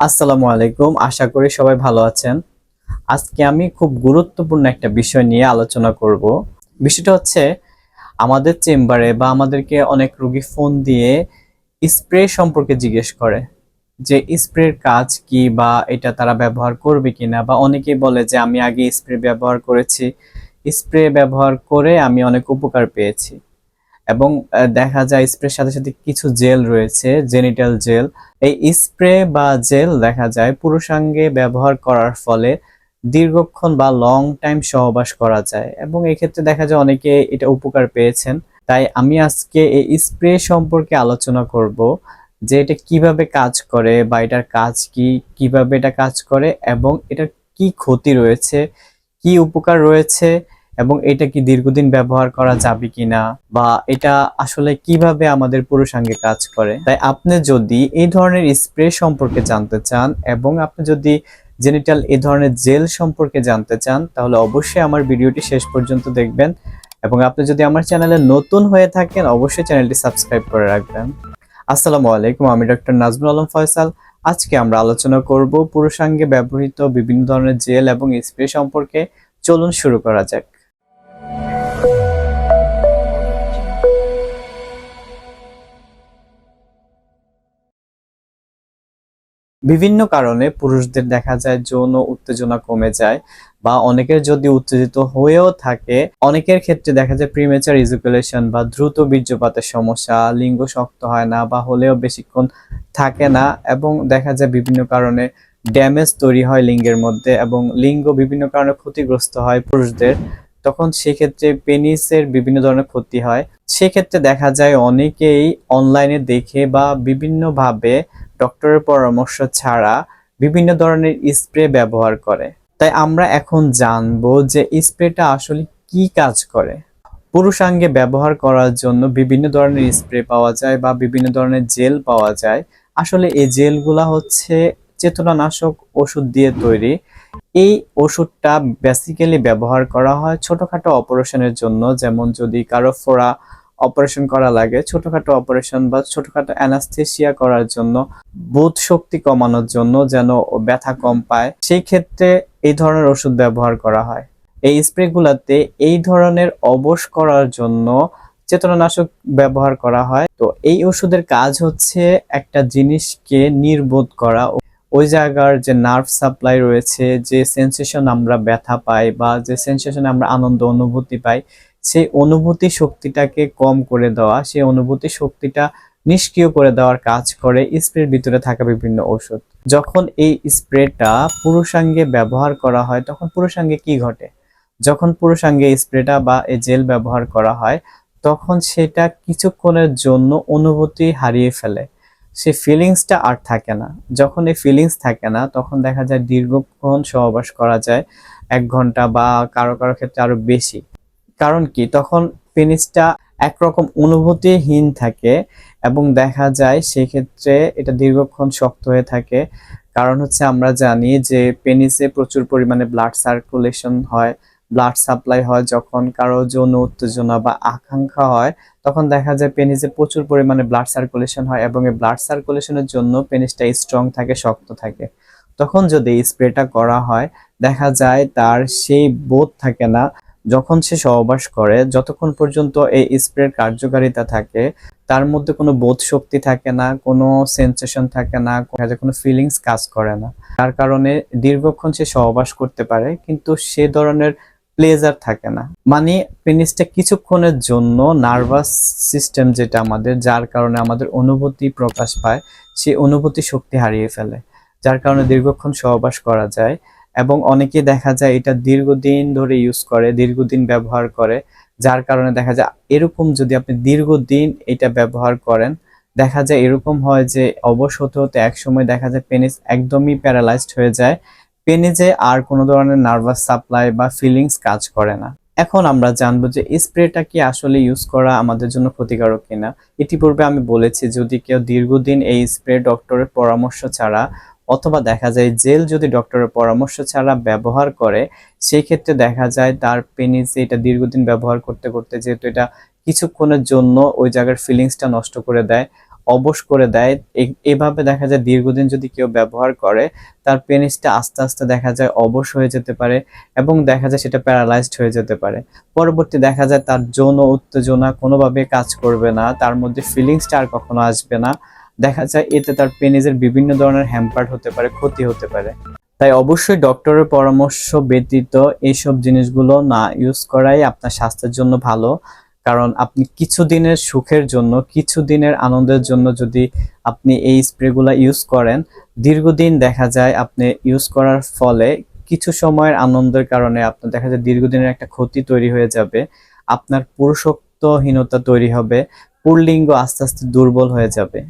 আসসালামু আলাইকুম। আশা করি সবাই ভালো আছেন। আজকে আমি খুব গুরুত্বপূর্ণ একটা বিষয় নিয়ে আলোচনা করব। বিষয়টা হচ্ছে আমাদের চেম্বারে বা আমাদেরকে অনেক রোগী ফোন দিয়ে স্প্রে সম্পর্কে জিজ্ঞেস করে যে স্প্রের কাজ কি বা এটা তারা ব্যবহার করবে কিনা বা অনেকেই বলে যে আমি আগে স্প্রে ব্যবহার করেছি। স্প্রে ব্যবহার করে আমি অনেক উপকার পেয়েছি। এবং দেখা যায় স্প্রের সাথে সাথে কিছু জেল রয়েছে, জেনিটাল জেল। এই স্প্রে বা জেল দেখা যায় পুরুষাঙ্গে ব্যবহার করার ফলে দীর্ঘক্ষণ বা লং টাইম সহবাস করা যায় এবং এক্ষেত্রে দেখা যায় অনেকে এটা উপকার পেয়েছেন। তাই আমি আজকে এই স্প্রে সম্পর্কে আলোচনা করব যে এটা কীভাবে কাজ করে বা এটার কাজ কি, কীভাবে এটা কাজ করে এবং এটার কি ক্ষতি রয়েছে, কি উপকার রয়েছে এবং এটা কি দীর্ঘদিন ব্যবহার করা যাবে কিনা? বা এটা আসলে কীভাবে আমাদের পুরুষাঙ্গে কাজ করে? তাই আপনি যদি এই ধরনের স্প্রে সম্পর্কে জানতে চান এবং আপনি যদি জেনিটাল এই ধরনের জেল সম্পর্কে জানতে চান, তাহলে অবশ্যই আমার ভিডিওটি শেষ পর্যন্ত দেখবেন এবং আপনি যদি আমার চ্যানেলে নতুন হয়ে থাকেন, অবশ্যই চ্যানেলটি সাবস্ক্রাইব করে রাখবেন। আসসালামু আলাইকুম, আমি ডক্টর নাজমুল আলম ফয়সাল। আজকে আমরা আলোচনা করব পুরুষাঙ্গে ব্যবহৃত বিভিন্ন ধরনের জেল এবং স্প্রে সম্পর্কে। চলুন শুরু করা যাক। বিভিন্ন কারণে পুরুষদের দেখা যায় যৌন উত্তেজনা কমে যায় বা অনেকের যদি উত্তেজিত হয়েও থাকে, অনেকের ক্ষেত্রে দেখা যায় প্রিমেচার ইজুকুলেশন বা দ্রুত বীর্যপাতের সমস্যা, লিঙ্গ শক্ত হয় না বা হলেও বেশিক্ষণ থাকে না এবং দেখা যায় বিভিন্ন কারণে ড্যামেজ তৈরি হয় লিঙ্গের মধ্যে এবং লিঙ্গ বিভিন্ন কারণে ক্ষতিগ্রস্ত হয় পুরুষদের, তখন সেক্ষেত্রে পেনিসের বিভিন্ন ধরনের ক্ষতি হয়। সেক্ষেত্রে দেখা যায় অনেকেই অনলাইনে দেখে বা বিভিন্নভাবে ডক্টরের পরামর্শ ছাড়া বিভিন্ন ধরনের স্প্রে ব্যবহার করে। তাই আমরা এখন জানব যে স্প্রেটা আসলে কি কাজ করে। পুরুষাঙ্গে ব্যবহার করার জন্য বিভিন্ন ধরনের স্প্রে পাওয়া যায় বা বিভিন্ন ধরনের জেল পাওয়া যায়। আসলে এই জেলগুলা হচ্ছে চেতনানাশক ওষুধ দিয়ে তৈরি। এই ওষুধটা বেসিক্যালি ব্যবহার করা হয় ছোটখাটো অপারেশনের জন্য, যেমন যদি কারও ফোড়া অপারেশন করা লাগে। ছোটখাটো অপারেশন বা ছোটখাটো অ্যানাস্থেসিয়া করার জন্য, বোধ শক্তি কমানোর জন্য যেন ব্যথা কম পায়, সেই ক্ষেত্রে এই ধরনের ওষুধ ব্যবহার করা হয়। এই স্প্রেগুলোতে এই ধরনের অবশ করার জন্য চেতনানাশক ব্যবহার করা হয়। তো এই ওষুধের কাজ হচ্ছে একটা জিনিসকে নির্বোধ করা। ওই জায়গার যে নার্ভ সাপ্লাই রয়েছে, যে সেন্সেশন আমরা ব্যথা পাই বা যে সেন্সেশনে আমরা আনন্দ, অনুভূতি পাই সেই অনুভূতি শক্তিটাকে কম করে দেওয়া সেই অনুভূতি শক্তিটা নিষ্ক্রিয় করে দেওয়ার কাজ করে স্প্রের ভিতরে থাকা বিভিন্ন ওষুধ যখন এই স্প্রেটা পুরুষাঙ্গে ব্যবহার করা হয়, তখন পুরুষাঙ্গে কি ঘটে? যখন পুরুষাঙ্গে স্প্রেটা বা এই জেল ব্যবহার করা হয়, তখন সেটা কিছুক্ষণের জন্য অনুভূতি হারিয়ে ফেলে। সে ফিলিংসটা আর থাকে না। যখন এই ফিলিংস থাকে না, তখন দেখা যায় দীর্ঘক্ষণ সহবাস করা যায়, এক ঘণ্টা বা কারও কারও ক্ষেত্রে আরও বেশি। কারণ কি? তখন পেনিসটা একরকম অনুভূতিহীন থাকে এবং দেখা যায় সেক্ষেত্রে এটা দীর্ঘক্ষণ শক্ত হয়ে থাকে। কারণ হচ্ছে আমরা জানি যে পেনিসে প্রচুর পরিমাণে ব্লাড সার্কুলেশন হয় ব্লাড সাপ্লাই হয়। যখন কারও যৌন উত্তেজনা বা আকাঙ্ক্ষা হয়, তখন দেখা যায় পেনিসে প্রচুর পরিমাণে ব্লাড সার্কুলেশন হয় এবং এই ব্লাড সার্কুলেশনের জন্য পেনিসটা স্ট্রং থাকে, শক্ত থাকে। তখন যদি স্প্রেটা করা হয়, দেখা যায় তার সেই বোধ থাকে না। যখন সে সহবাস করে, যতক্ষণ পর্যন্ত এই স্প্রের কার্যকারিতা থাকে, তার মধ্যে কোনো বোধ শক্তি থাকে না, কোনো সেন্সেশন থাকে না, কোনো ফিলিংস কাজ করে না। তার কারণে দীর্ঘক্ষণ সে সহবাস করতে পারে, কিন্তু সে ধরনের প্লেজার থাকে না। মানে পেনিসটা কিছুক্ষণের জন্য নার্ভাস সিস্টেম যেটা আমাদের, যার কারণে আমাদের অনুভূতি প্রকাশ পায়, সে অনুভূতি শক্তি হারিয়ে ফেলে। যার কারণে দীর্ঘক্ষণ সহবাস করা যায়। এবং অনেকে দেখা যায় এটা দীর্ঘদিন ধরে ইউজ করে, দীর্ঘদিন ব্যবহার করে, যার কারণে দেখা যায় এরকম যদি আপনি দীর্ঘদিন এটা ব্যবহার করেন, দেখা যায় এরকম হয় যে অবশ হতে একসময় দেখা যায় পেনিস একদমই প্যারালাইজড হয়ে যায় পেনিসে আর কোনো ধরনের নার্ভাস সাপ্লাই বা ফিলিংস কাজ করে না। এখন আমরা জানব যে স্প্রেটা কি আসলে ইউজ করা আমাদের জন্য ক্ষতিকারক কিনা। ইতিপূর্বে আমি বলেছি, যদি কেউ দীর্ঘদিন এই স্প্রে ডক্টরের পরামর্শ ছাড়া অথবা দেখা যায় জেল যদি ডক্টরের পরামর্শ ছাড়া ব্যবহার করে সেই ক্ষেত্রে দেখা যায় তার পেনিসে এটা দীর্ঘদিন ব্যবহার করতে করতে যেহেতু এটা কিছুক্ষণের জন্য ওই জায়গার ফিলিংসটা নষ্ট করে দেয়, অবশ করে দেয় এভাবে দেখা যায় দীর্ঘদিন যদি কেউ ব্যবহার করে, তার পেনিসটা আস্তে আস্তে দেখা যায় অবশ হয়ে যেতে পারে এবং দেখা যায় সেটা প্যারালাইজড হয়ে যেতে পারে। পরবর্তী দেখা যায় তার যৌন উত্তেজনা কোনোভাবে কাজ করবে না, তার মধ্যে ফিলিংসটা আর কখনো আসবে না। দেখা যায় এতে তার পেনিসের বিভিন্ন ধরনের হ্যাম্পার্ড হতে পারে, ক্ষতি হতে পারে। তাই অবশ্যই ডক্টরের পরামর্শ ব্যতীত এইসব জিনিসগুলো না ইউজ করাই আপনার স্বাস্থ্যের জন্য ভালো। কারণ আপনি কিছুদিনের সুখের জন্য, কিছুদিনের আনন্দের জন্য যদি আপনি এই স্প্রেগুলো ইউজ করেন, দীর্ঘদিন দেখা যায় আপনি ইউজ করার ফলে কিছু সময়ের আনন্দের কারণে আপনার দেখা যায় দীর্ঘদিনের একটা ক্ষতি তৈরি হয়ে যাবে, আপনার পুরুষত্বহীনতা তৈরি হবে, পুরলিঙ্গ আস্তে আস্তে দুর্বল হয়ে যাবে।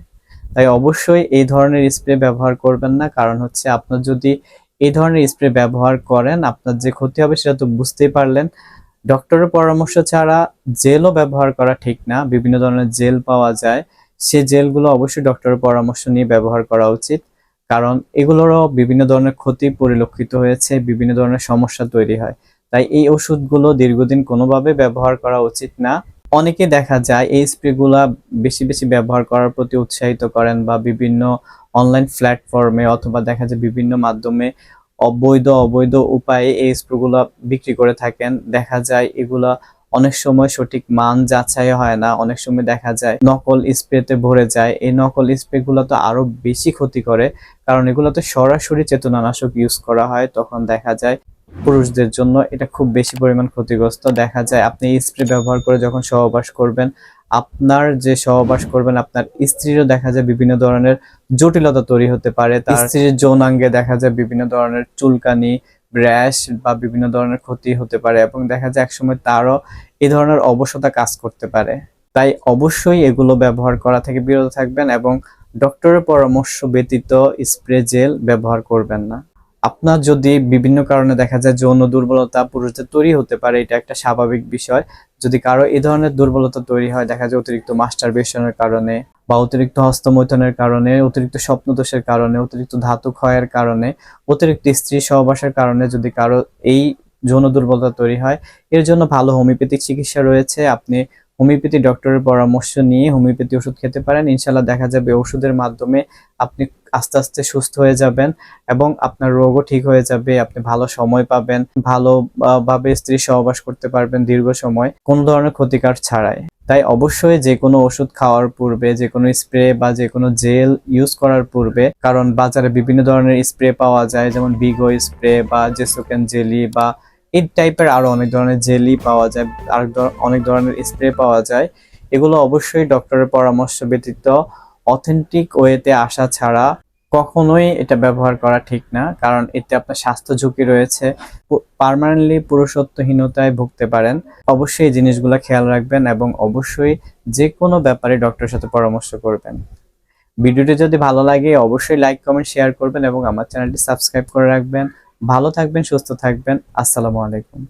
তাই অবশ্যই এই ধরনের স্প্রে ব্যবহার করবেন না। কারণ হচ্ছে আপনার যদি এই ধরনের স্প্রে ব্যবহার করেন, আপনার যে ক্ষতি হবে সেটা তো বুঝতেই পারলেন। ডক্টরের পরামর্শ ছাড়া জেলও ব্যবহার করা ঠিক না। বিভিন্ন ধরনের জেল পাওয়া যায়। সে জেলগুলো অবশ্যই ডক্টরের পরামর্শ নিয়ে ব্যবহার করা উচিত। কারণ এগুলোরও বিভিন্ন ধরনের ক্ষতি পরিলক্ষিত হয়েছে, বিভিন্ন ধরনের সমস্যা তৈরি হয়। তাই এই ওষুধগুলো দীর্ঘদিন কোনোভাবে ব্যবহার করা উচিত না। অনেকে দেখা যায় এই স্প্রেগুলা বেশি বেশি ব্যবহার করার প্রতি উৎসাহিত করেন বা বিভিন্ন অনলাইন প্ল্যাটফর্মে অথবা দেখা যায় বিভিন্ন মাধ্যমে অবৈধ অবৈধ উপায়ে এই স্প্রেগুলা বিক্রি করে থাকেন। দেখা যায় এগুলা অনেক সময় সঠিক মান যাচাই হয় না। অনেক সময় দেখা যায় নকল স্প্রেতে ভরে যায়। এই নকল স্প্রে গুলো তো আরও বেশি ক্ষতি করে, কারণ এগুলো তো সরাসরি চেতনানাশক ইউজ করা হয়। তখন দেখা যায় পুরুষদের জন্য এটা খুব বেশি পরিমাণ ক্ষতিগ্রস্ত। দেখা যায় আপনি স্প্রে ব্যবহার করে যখন সহবাস করবেন, আপনার যে সহবাস করবেন, আপনার স্ত্রীরও দেখা যায় বিভিন্ন ধরনের জটিলতা তৈরি হতে পারে। তার স্ত্রীর যৌনাঙ্গে দেখা যায় বিভিন্ন ধরনের চুলকানি, র্যাশ বা বিভিন্ন ধরনের ক্ষতি হতে পারে এবং দেখা যায় একসময় তারও এই ধরনের অবসতা কাজ করতে পারে। তাই অবশ্যই এগুলো ব্যবহার করা থেকে বিরত থাকবেন এবং ডক্টরের পরামর্শ ব্যতীত স্প্রে জেল ব্যবহার করবেন না। আপনার যদি বিভিন্ন কারণে দেখা যায় যৌন দুর্বলতা পুরুষদের তৈরি হতে পারে, এটা একটা স্বাভাবিক বিষয়। যদি কারও এই ধরনের দুর্বলতা তৈরি হয়, দেখা যায় অতিরিক্ত মাস্টারবেশনের কারণে বা অতিরিক্ত হস্তমৈথনের কারণে, অতিরিক্ত স্বপ্নদোষের কারণে, অতিরিক্ত ধাতু ক্ষয়ের কারণে, অতিরিক্ত স্ত্রী সহবাসের কারণে যদি কারও এই যৌন দুর্বলতা তৈরি হয়, এর জন্য ভালো হোমিওপ্যাথিক চিকিৎসা রয়েছে। আপনি হোমিওপ্যাথি ডক্টরের পরামর্শ নিয়ে হোমিওপ্যাথি ওষুধ খেতে পারেন। ইনশাল্লাহ দেখা যাবে ওষুধের মাধ্যমে আপনি আস্তে আস্তে সুস্থ হয়ে যাবেন এবং আপনার রোগও ঠিক হয়ে যাবে আপনি ভালো সময় পাবেন ভালো আহ, ভাবে স্ত্রী সহবাস করতে পারবেন দীর্ঘ সময় কোনো ধরনের ক্ষতিকার ছাড়াই। তাই অবশ্যই যে কোনো ওষুধ খাওয়ার পূর্বে যে কোনো স্প্রে বা যে কোনো জেল ইউজ করার পূর্বে কারণ বাজারে বিভিন্ন ধরনের স্প্রে পাওয়া যায় যেমন বিগো স্প্রে বা জেসোকেন জেলি বা এই টাইপের আরও অনেক ধরনের জেলি পাওয়া যায় আর অনেক ধরনের স্প্রে পাওয়া যায়। এগুলো অবশ্যই ডক্টরের পরামর্শ ব্যতীত অথেন্টিক ওয়েতে আসা ছাড়া কখনোই এটা ব্যবহার করা ঠিক না, কারণ এতে আপনার স্বাস্থ্য ঝুঁকি রয়েছে। পার্মানেন্টলি পুরুষত্বহীনতায় ভুগতে পারেন। অবশ্যই এই জিনিসগুলো খেয়াল রাখবেন এবং অবশ্যই যে কোনো ব্যাপারে ডক্টরের সাথে পরামর্শ করবেন। ভিডিওটি যদি ভালো লাগে, অবশ্যই লাইক কমেন্ট শেয়ার করবেন এবং আমার চ্যানেলটি সাবস্ক্রাইব করে রাখবেন। ভালো থাকবেন, সুস্থ থাকবেন। আসসালামু আলাইকুম।